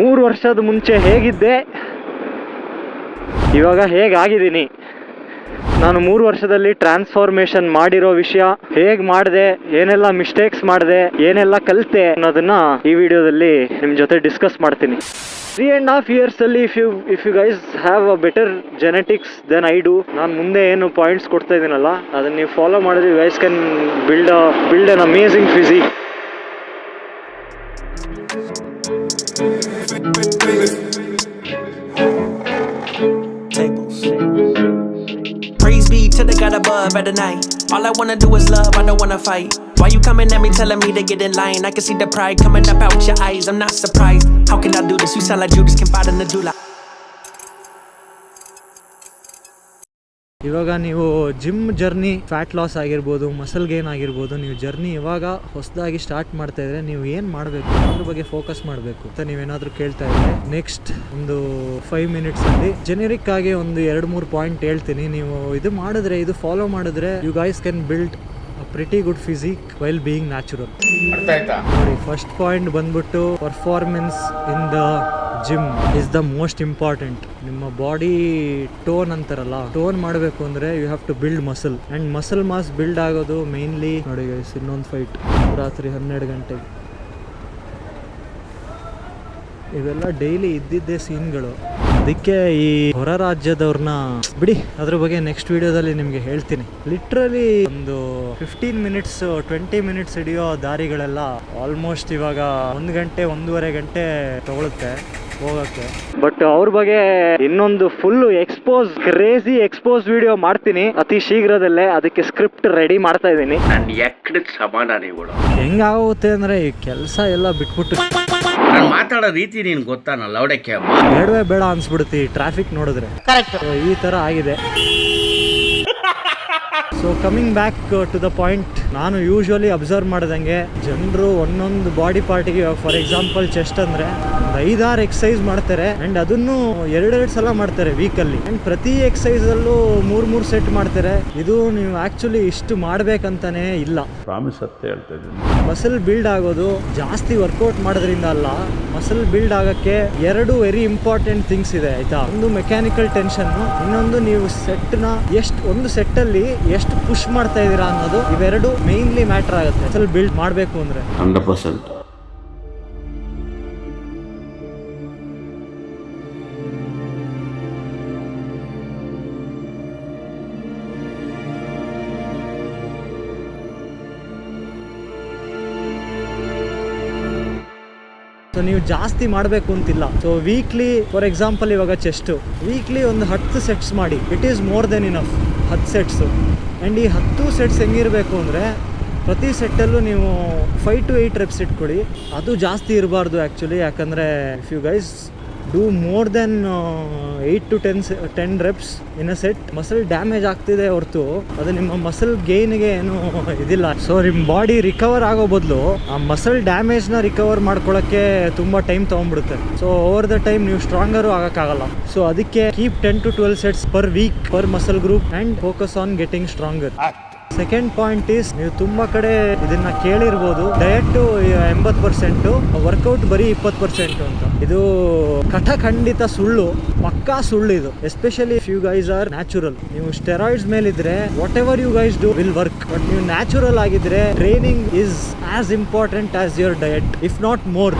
ಮೂರು ವರ್ಷದ ಮುಂಚೆ ಹೇಗಿದ್ದೆ? ಇವಾಗ ಹೇಗಾಗಿದ್ದೀನಿ? ನಾನು ಮೂರು ವರ್ಷದಲ್ಲಿ ಟ್ರಾನ್ಸ್ಫಾರ್ಮೇಶನ್ ಮಾಡಿರೋ ವಿಷಯ, ಹೇಗೆ ಮಾಡಿದೆ, ಏನೆಲ್ಲ ಮಿಸ್ಟೇಕ್ಸ್ ಮಾಡಿದೆ, ಏನೆಲ್ಲ ಕಲಿತೆ ಅನ್ನೋದನ್ನ ಈ ವಿಡಿಯೋದಲ್ಲಿ ನಿಮ್ಮ ಜೊತೆ ಡಿಸ್ಕಸ್ ಮಾಡ್ತೀನಿ. Three and half ಇಯರ್ಸಲ್ಲಿ if you if you guys have a better genetics then I do ನಾನು ಮುಂದೆ ಏನು ಪಾಯಿಂಟ್ಸ್ ಕೊಡ್ತಾ ಇದ್ದೀನಲ್ಲ ಅದನ್ನ ನೀವು ಫಾಲೋ ಮಾಡಿದ್ರೆ you guys can build build an amazing physique to the God above at night. All I wanna do is love, I don't wanna fight. Why you coming at me telling me to get in line? I can see the pride coming up out your eyes. I'm not surprised. How can I do this? You sound like Judas confide in the doula. ಇವಾಗ ನೀವು gym journey fat loss ಆಗಿರ್ಬೋದು muscle gain ಆಗಿರ್ಬೋದು ನೀವು journey ಇವಾಗ ಹೊಸದಾಗಿ start ಮಾಡ್ತಾ ಇದ್ರೆ ನೀವು ಏನು ಮಾಡಬೇಕು? ಅದ್ರ ಬಗ್ಗೆ ಫೋಕಸ್ ಮಾಡಬೇಕು ಅಂತ ನೀವೇನಾದರೂ ಕೇಳ್ತಾ ಇದ್ರೆ ನೆಕ್ಸ್ಟ್ ಒಂದು ಫೈವ್ ಮಿನಿಟ್ಸ್ ಅಲ್ಲಿ ಜೆನೆರಿಕ್ ಆಗಿ ಒಂದು ಎರಡು ಮೂರು ಪಾಯಿಂಟ್ ಹೇಳ್ತೀನಿ. ನೀವು ಇದು ಮಾಡಿದ್ರೆ ಇದು ಫಾಲೋ ಮಾಡಿದ್ರೆ you guys can build pretty good physique while being natural ನೋಡಿ ಫಸ್ಟ್ ಪಾಯಿಂಟ್ ಬಂದ್ಬಿಟ್ಟು performance in the gym is the most important ನಿಮ್ಮ ಬಾಡಿ ಟೋನ್ ಅಂತಾರಲ್ಲ ಟೋನ್ ಮಾಡಬೇಕು ಅಂದ್ರೆ you have to build muscle and muscle mass build ಆಗೋದು mainly ನೋಡಿ ಇನ್ನೊಂದು fight ರಾತ್ರಿ ಹನ್ನೆರಡು ಗಂಟೆಗೆ. ಇವೆಲ್ಲ ಡೈಲಿ ಇದ್ದಿದ್ದೇ ಸೀನ್ಗಳು ಅದಕ್ಕೆ ಈ ಹೊರ ರಾಜ್ಯದವ್ರನ್ನ ಬಿಡಿ, ಅದ್ರ ಬಗ್ಗೆ ನೆಕ್ಸ್ಟ್ ವಿಡಿಯೋದಲ್ಲಿ ನಿಮಗೆ ಹೇಳ್ತೀನಿ. ಲಿಟ್ರಲಿ ಒಂದು ಫಿಫ್ಟೀನ್ ಮಿನಿಟ್ಸ್ ಟ್ವೆಂಟಿ ಮಿನಿಟ್ಸ್ ಹಿಡಿಯೋ ದಾರಿಗಳೆಲ್ಲ ಆಲ್ಮೋಸ್ಟ್ ಇವಾಗ ಒಂದು ಗಂಟೆ, ಒಂದೂವರೆ ಗಂಟೆ ತಗೊಳುತ್ತೆ. ಹೋಗಕ್ಕೆ. ಬಟ್ ಅವ್ರ ಬಗ್ಗೆ ಇನ್ನೊಂದು full expose crazy expose video ಮಾಡ್ತೀನಿ. ಅತಿ ಶೀಘ್ರದಲ್ಲೇ ಅದಕ್ಕೆ ಸ್ಕ್ರಿಪ್ಟ್ ರೆಡಿ ಮಾಡ್ತಾ ಇದ್ದೀನಿ. ಹೆಂಗಾಗುತ್ತೆ ಅಂದ್ರೆ ಈ ಕೆಲಸ ಎಲ್ಲ ಬಿಟ್ಬಿಟ್ಟು ನಾನು ಮಾತಾಡೋ ರೀತಿ ನೀನು ಗೊತ್ತಾನ ಲೌಡಕ್ಕೆ ಬೇಡವೇ ಬೇಡ ಅನ್ಸ್ಬಿಡುತ್ತೆ ಟ್ರಾಫಿಕ್ ನೋಡಿದ್ರೆ. ಈ ತರ ಆಗಿದೆ. So coming back to the point ನಾನು ಯೂಶ್ವಲಿ ಅಬ್ಸರ್ವ್ ಮಾಡ್ದಂಗೆ ಜನರು ಒಂದೊಂದು ಬಾಡಿ ಪಾರ್ಟಿಗೆ ಫಾರ್ ಎಕ್ಸಾಂಪಲ್ ಚೆಸ್ಟ್ ಅಂದ್ರೆ ಒಂದು ಐದಾರು ಎಕ್ಸಸೈಸ್ ಮಾಡ್ತಾರೆ ಅಂಡ್ ಅದನ್ನು ಎರಡೆರಡು ಸಲ ಮಾಡ್ತಾರೆ ವೀಕಲ್ಲಿ ಅಂಡ್ ಪ್ರತಿ ಎಕ್ಸಸೈಸ್ ಅಲ್ಲೂ ಮೂರ್ ಮೂರ್ ಸೆಟ್ ಮಾಡ್ತಾರೆ. ಇದು ನೀವು ಆಕ್ಚುಲಿ ಇಷ್ಟು ಮಾಡ್ಬೇಕಂತಾನೆ ಇಲ್ಲ. ಪ್ರಾಮಿಸ್ ಅಂತ ಹೇಳ್ತಾ ಇದ್ದೀನಿ. ಮಸಲ್ ಬಿಲ್ಡ್ ಆಗೋದು ಜಾಸ್ತಿ ವರ್ಕೌಟ್ ಮಾಡೋದ್ರಿಂದ ಅಲ್ಲ ಮಸಲ್ ಬಿಲ್ಡ್ ಆಗಕ್ಕೆ ಎರಡು ವೆರಿ ಇಂಪಾರ್ಟೆಂಟ್ ಥಿಂಗ್ಸ್ ಇದೆ ಆಯ್ತಾ? ಒಂದು ಮೆಕ್ಯಾನಿಕಲ್ ಟೆನ್ಷನ್ ಇನ್ನೊಂದು ನೀವು ಸೆಟ್ನ ಎಷ್ಟು ಒಂದು ಸೆಟ್ ಅಲ್ಲಿ ಎಷ್ಟು ಪುಷ್ ಮಾಡ್ತಾ ಇದೀರಾ ಅನ್ನೋದು ಇವೆರಡು ಮೇನ್ಲಿ ಮ್ಯಾಟರ್ ಆಗುತ್ತೆ. ಬಿಲ್ಡ್ ಮಾಡಬೇಕು ಅಂದ್ರೆ. ಹಂಡ್ರೆಡ್ ಪರ್ಸೆಂಟ್ ಸೊ ನೀವು ಜಾಸ್ತಿ ಮಾಡಬೇಕು ಅಂತಿಲ್ಲ. ಸೊ ವೀಕ್ಲಿ ಫಾರ್ ಎಕ್ಸಾಂಪಲ್ ಇವಾಗ ಚೆಸ್ಟ್ ವೀಕ್ಲಿ ಒಂದು ಹತ್ತು ಸೆಟ್ಸ್ ಮಾಡಿ. It is more than enough ಹತ್ತು ಸೆಟ್ಸು ಆ್ಯಂಡ್ ಈ ಹತ್ತು ಸೆಟ್ಸ್ ಹೆಂಗಿರಬೇಕು ಅಂದರೆ, ಪ್ರತಿ ಸೆಟ್ಟಲ್ಲೂ ನೀವು ಫೈವ್ ಟು ಏಯ್ಟ್ ರೆಪ್ಸ್ ಇಟ್ಕೊಳ್ಳಿ. ಅದು ಜಾಸ್ತಿ ಇರಬಾರ್ದು ಆ್ಯಕ್ಚುಲಿ ಯಾಕಂದರೆ if you guys do more than eight to ten ten reps in a set muscle damage ಆಗ್ತಿದೆ ಹೊರತು. ಅದು ನಿಮ್ಮ ಮಸಲ್ ಗೇನ್ಗೆ ಏನು ಇದಿಲ್ಲ. ಸೊ ನಿಮ್ಮ ಬಾಡಿ ರಿಕವರ್ ಆಗೋ ಬದಲು ಆ ಮಸಲ್ ಡ್ಯಾಮೇಜ್ನ ರಿಕವರ್ ಮಾಡ್ಕೊಳ್ಳೋಕ್ಕೆ ತುಂಬ ಟೈಮ್ ತೊಗೊಂಡ್ಬಿಡುತ್ತೆ. ಸೊ ಓವರ್ ದ ಟೈಮ್ ನೀವು ಸ್ಟ್ರಾಂಗರು ಆಗೋಕ್ಕಾಗಲ್ಲ. ಸೊ ಅದಕ್ಕೆ keep ten to twelve sets per week per muscle group and focus on getting stronger second point is ನೀವು ತುಂಬಾ ಕಡೆ ಇದನ್ನ ಕೇಳಿರ್ಬೋದು. ಡಯಟ್ ಎಂಬತ್ತು ಪರ್ಸೆಂಟು ವರ್ಕೌಟ್ ಬರೀ ಇಪ್ಪತ್ತು ಪರ್ಸೆಂಟ್ ಅಂತ. ಇದು ಕಠಖಂಡಿತ ಸುಳ್ಳು, ಪಕ್ಕಾ ಸುಳ್ಳು ಇದು. Especially if you guys are natural ನೀವು steroids ಮೇಲಿದ್ರೆ whatever you guys do will work but ನೀವು ನ್ಯಾಚುರಲ್ ಆಗಿದ್ರೆ training is as important as your diet if not more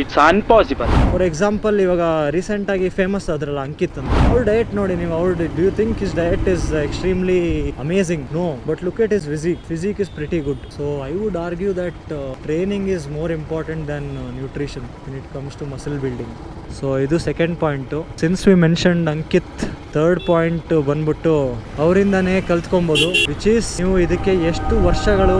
it's unpossible for example ಇವಾಗ ರೀಸೆಂಟ್ ಆಗಿ ಫೇಮಸ್ ಆದ್ರಲ್ಲ ಅಂಕಿತ್ ಅಂತ. ಅವ್ರ diet ನೋಡಿ ನೀವು ಅವ್ರ do you think is diet is extremely amazing no but look at is physique physique is pretty good so I would argue that training is more important than nutrition in it comes to muscle building so ಇದು second point since we mentioned Ankit third point ಬಂದ್ಬಿಟ್ಟು ಅವರಿಂದನೇ ಕಲ್ತ್ಕೊಬೋದು which is ನೀವು ಇದಕ್ಕೆ ಎಷ್ಟು ವರ್ಷಗಳು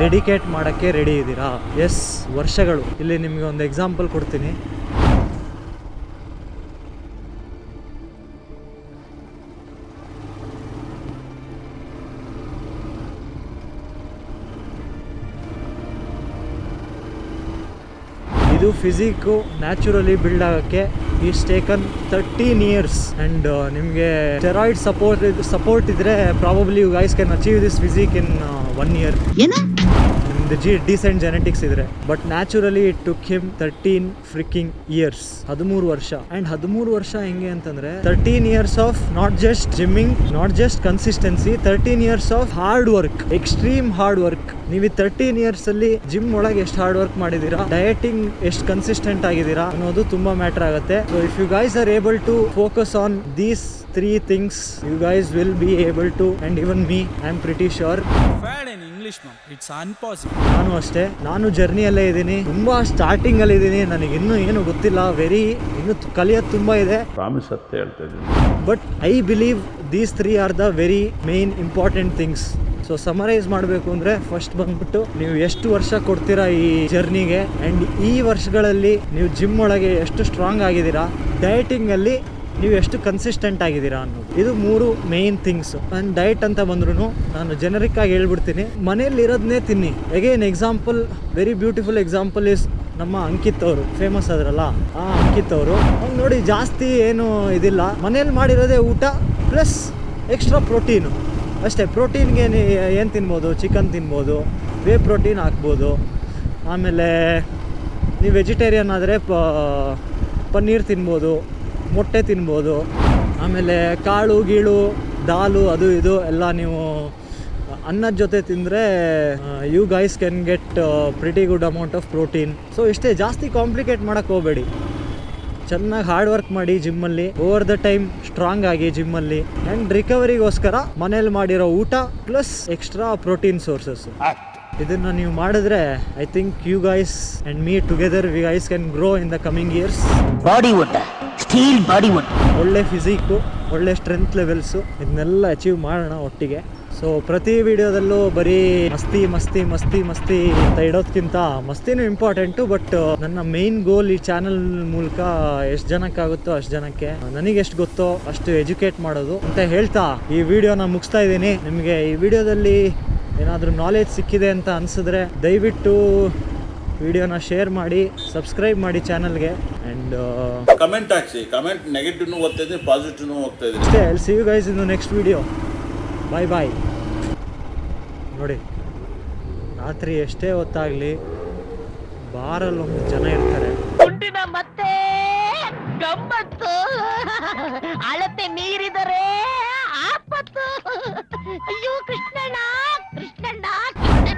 dedicate ಮಾಡೋಕ್ಕೆ ready ಇದ್ದೀರಾ? S, ವರ್ಷಗಳು. ಇಲ್ಲಿ ನಿಮಗೆ ಒಂದು ಎಕ್ಸಾಂಪಲ್ ಕೊಡ್ತೀನಿ. ಇದು ಫಿಸಿಕ್ಕು ನ್ಯಾಚುರಲಿ ಬಿಲ್ಡ್ ಆಗೋಕ್ಕೆ is taken thirteen years and ನಿಮಗೆ ಸ್ಟೆರಾಯ್ಡ್ ಸಪೋರ್ಟ್ ಸಪೋರ್ಟ್ ಇದ್ರೆ probably you guys can achieve this physique in one year ಒಂದು ಜಿ ಡಿಸೆಂಟ್ ಜೆನೆಟಿಕ್ಸ್ ಇದ್ರೆ. But naturally it took him thirteen freaking years ಹದಿಮೂರು ವರ್ಷ. And ಹದಿಮೂರು ವರ್ಷ ಹೆಂಗೆ ಅಂತಂದ್ರೆ thirteen years of not just gymming not just consistency thirteen years of hard work extreme hard work ನೀವು ತರ್ಟೀನ್ ಇಯರ್ಸ್ ಅಲ್ಲಿ ಜಿಮ್ ಒಳಗೆ ಎಷ್ಟು ಹಾರ್ಡ್ ವರ್ಕ್ ಮಾಡಿದೀರಾ? ಡಯಟಿಂಗ್ ಎಷ್ಟು ಕನ್ಸಿಸ್ಟೆಂಟ್ ಆಗಿದ್ದೀರಾ ಅನ್ನೋದು ತುಂಬಾ ಮ್ಯಾಟರ್ ಆಗುತ್ತೆ. So if you guys are able to focus on these three things you guys will be able to and even me I am pretty sure English, ma'am. ನಾನು ಅಷ್ಟೇ ನಾನು ಜರ್ನಿಯಲ್ಲೇ ಇದ್ದೀನಿ. ತುಂಬಾ ಸ್ಟಾರ್ಟಿಂಗ್ ಅಲ್ಲಿ ಇದ್ದೀನಿ. ನನಗೆ ಇನ್ನೂ ಏನು ಗೊತ್ತಿಲ್ಲ. ವೆರಿ ಇನ್ನು ಕಲಿಯೋದು ತುಂಬಾ ಇದೆ. ಪ್ರಾಮಿಸ್ ಅಂತ ಹೇಳ್ತಾ ಇದ್ದೀನಿ. But I believe these three are the very main important things so summarize ಮಾಡಬೇಕು ಅಂದರೆ ಫಸ್ಟ್ ಬಂದ್ಬಿಟ್ಟು ನೀವು ಎಷ್ಟು ವರ್ಷ ಕೊಡ್ತೀರಾ ಈ ಜರ್ನಿಗೆ? ಆ್ಯಂಡ್ ಈ ವರ್ಷಗಳಲ್ಲಿ ನೀವು ಜಿಮ್ ಒಳಗೆ ಎಷ್ಟು ಸ್ಟ್ರಾಂಗ್ ಆಗಿದ್ದೀರಾ? ಡಯಟಿಂಗಲ್ಲಿ ನೀವು ಎಷ್ಟು ಕನ್ಸಿಸ್ಟೆಂಟ್ ಆಗಿದ್ದೀರಾ ಅನ್ನೋದು. ಇದು ಮೂರು ಮೇನ್ ಥಿಂಗ್ಸ್ ಆ್ಯಂಡ್ ಡಯಟ್ ಅಂತ ಬಂದ್ರು ನಾನು ಜನರಿಕ್ ಆಗಿ ಹೇಳ್ಬಿಡ್ತೀನಿ. ಮನೆಯಲ್ಲಿ ಇರೋದನ್ನೇ ತಿನ್ನಿ. Again example very beautiful example is ನಮ್ಮ ಅಂಕಿತ್ ಅವರು. ಫೇಮಸ್ ಆದ್ರಲ್ಲ, ಆ ಅಂಕಿತ್ ಅವರು. ಅವ್ನು ನೋಡಿ ಜಾಸ್ತಿ ಏನು ಇದಿಲ್ಲ. ಮನೇಲಿ ಮಾಡಿರೋದೇ ಊಟ ಪ್ಲಸ್ ಎಕ್ಸ್ಟ್ರಾ ಪ್ರೋಟೀನು ಅಷ್ಟೇ ಪ್ರೋಟೀನ್ಗೆ ಏನು ತಿನ್ಬೋದು? ಚಿಕನ್ ತಿನ್ಬೋದು. ವೇ ಪ್ರೋಟೀನ್ ಹಾಕ್ಬೋದು. ಆಮೇಲೆ ನೀವು ವೆಜಿಟೇರಿಯನ್ ಆದರೆ ಪನ್ನೀರ್ ತಿನ್ಬೋದು. ಮೊಟ್ಟೆ ತಿನ್ಬೋದು. ಆಮೇಲೆ ಕಾಳು, ಗೀಳು, ದಾಲು, ಅದು ಇದು ಎಲ್ಲ ನೀವು ಅನ್ನದ ಜೊತೆ ತಿಂದರೆ you guys can get pretty good amount of protein so ಇಷ್ಟೇ ಜಾಸ್ತಿ ಕಾಂಪ್ಲಿಕೇಟ್ ಮಾಡೋಕ್ಕೆ ಹೋಗಬೇಡಿ. ಚೆನ್ನಾಗಿ ಹಾರ್ಡ್ ವರ್ಕ್ ಮಾಡಿ ಜಿಮ್ಮಲ್ಲಿ ಓವರ್ ದ ಟೈಮ್ ಸ್ಟ್ರಾಂಗ್ ಆಗಿ ಜಿಮ್ಮಲ್ಲಿ ಆ್ಯಂಡ್ ರಿಕವರಿಗೋಸ್ಕರ ಮನೇಲಿ ಮಾಡಿರೋ ಊಟ ಪ್ಲಸ್ ಎಕ್ಸ್ಟ್ರಾ ಪ್ರೋಟೀನ್ ಸೋರ್ಸಸ್ ಇದನ್ನು ನೀವು ಮಾಡಿದ್ರೆ I think you guys and me together we guys can grow in the coming years ಬಾಡಿವುಡ್ ಸ್ಟೀಲ್ ಬಾಡಿವುಡ್ ಒಳ್ಳೆ ಫಿಸಿಕ್ಕು ಒಳ್ಳೆ ಸ್ಟ್ರೆಂತ್ ಲೆವೆಲ್ಸು ಇದನ್ನೆಲ್ಲ ಅಚೀವ್ ಮಾಡೋಣ ಒಟ್ಟಿಗೆ. ಸೊ ಪ್ರತಿ ವಿಡಿಯೋದಲ್ಲೂ ಬರೀ ಮಸ್ತಿ ಮಸ್ತಿ ಮಸ್ತಿ ಮಸ್ತಿ ಅಂತ ಇಡೋದ್ಕಿಂತ ಮಸ್ತಿನೂ ಇಂಪಾರ್ಟೆಂಟು ಬಟ್ ನನ್ನ ಮೇನ್ ಗೋಲ್ ಈ ಚಾನಲ್ ಮೂಲಕ ಎಷ್ಟು ಜನಕ್ಕಾಗುತ್ತೋ ಅಷ್ಟು ಜನಕ್ಕೆ ನನಗೆ ಎಷ್ಟು ಗೊತ್ತೋ ಅಷ್ಟು ಎಜುಕೇಟ್ ಮಾಡೋದು ಅಂತ ಹೇಳ್ತಾ ಈ ವಿಡಿಯೋನ ಮುಗಿಸ್ತಾ ಇದ್ದೀನಿ. ನಿಮಗೆ ಈ ವಿಡಿಯೋದಲ್ಲಿ ಏನಾದರೂ ನಾಲೆಜ್ ಸಿಕ್ಕಿದೆ ಅಂತ ಅನಿಸಿದ್ರೆ ದಯವಿಟ್ಟು ವಿಡಿಯೋನ ಶೇರ್ ಮಾಡಿ ಸಬ್ಸ್ಕ್ರೈಬ್ ಮಾಡಿ ಚಾನಲ್ಗೆ ಆ್ಯಂಡ್ ಕಮೆಂಟ್ ಹಾಕ್ಸಿ. ಕಮೆಂಟ್ ನೆಗೆಟಿವ್ನು ಓದ್ತಾ ಇದ್ದೀನಿ ಪಾಸಿಟಿವ್ನು ಹೋಗ್ತಾ ಇದ್ದೀನಿ ಅಷ್ಟೇ ಅಲ್ಲಿ see you guys in next video bye bye ನೋಡಿ ರಾತ್ರಿ ಎಷ್ಟೇ ಹೊತ್ತಾಗಲಿ ಬಾರಲ್ಲಿ ಒಂದು ಜನ ಇರ್ತಾರೆ. ಮತ್ತೆ ಗಮ್ಮತ್ತು. ಅಳತೆ ಮೀರಿದರೆ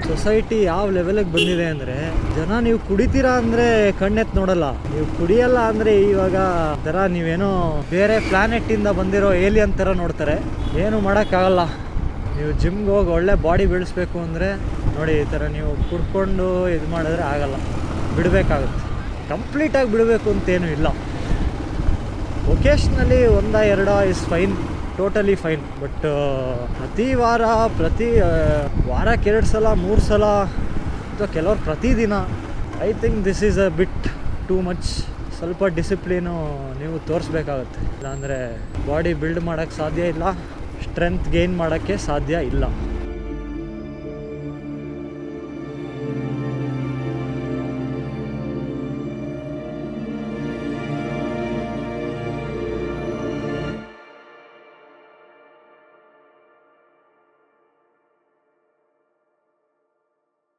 ಸೊಸೈಟಿ ಯಾವ ಲೆವೆಲಿಗೆ ಬಂದಿದೆ ಅಂದರೆ, ಜನ ನೀವು ಕುಡಿತೀರಾ ಅಂದರೆ ಕಣ್ಣೆತ್ ನೋಡಲ್ಲ. ನೀವು ಕುಡಿಯಲ್ಲ ಅಂದರೆ ಇವಾಗ ಥರ ನೀವೇನೋ ಬೇರೆ ಪ್ಲಾನೆಟ್ಟಿಂದ ಬಂದಿರೋ ಏಲಿಯನ್ ಥರ ನೋಡ್ತಾರೆ. ಏನು ಮಾಡೋಕ್ಕಾಗಲ್ಲ. ನೀವು ಜಿಮ್ಗೆ ಹೋಗಿ ಒಳ್ಳೆ ಬಾಡಿ ಬೆಳೆಸ್ಬೇಕು ಅಂದರೆ, ನೋಡಿ ಈ ಥರ ನೀವು ಕುಡ್ಕೊಂಡು ಇದು ಮಾಡಿದ್ರೆ ಆಗಲ್ಲ. ಬಿಡಬೇಕಾಗುತ್ತೆ. ಕಂಪ್ಲೀಟಾಗಿ ಬಿಡಬೇಕು ಅಂತೇನೂ ಇಲ್ಲ. ಒಕೇಶ್ನಲಿ ಒಂದ, ಎರಡ is fine totally fine but ಪ್ರತಿ ವಾರ, ಪ್ರತಿ ವಾರಕ್ಕೆ ಎರಡು ಸಲ, ಮೂರು ಸಲ, ಅಥವಾ ಕೆಲವ್ರು ಪ್ರತಿದಿನ I think this is a bit too much ಸ್ವಲ್ಪ ಡಿಸಿಪ್ಲೀನು ನೀವು ತೋರಿಸ್ಬೇಕಾಗತ್ತೆ. ಇಲ್ಲಾಂದರೆ ಬಾಡಿ ಬಿಲ್ಡ್ ಮಾಡೋಕ್ಕೆ ಸಾಧ್ಯ ಇಲ್ಲ ಸ್ಟ್ರೆಂತ್ ಗೇನ್ ಮಾಡೋಕ್ಕೆ ಸಾಧ್ಯ ಇಲ್ಲ.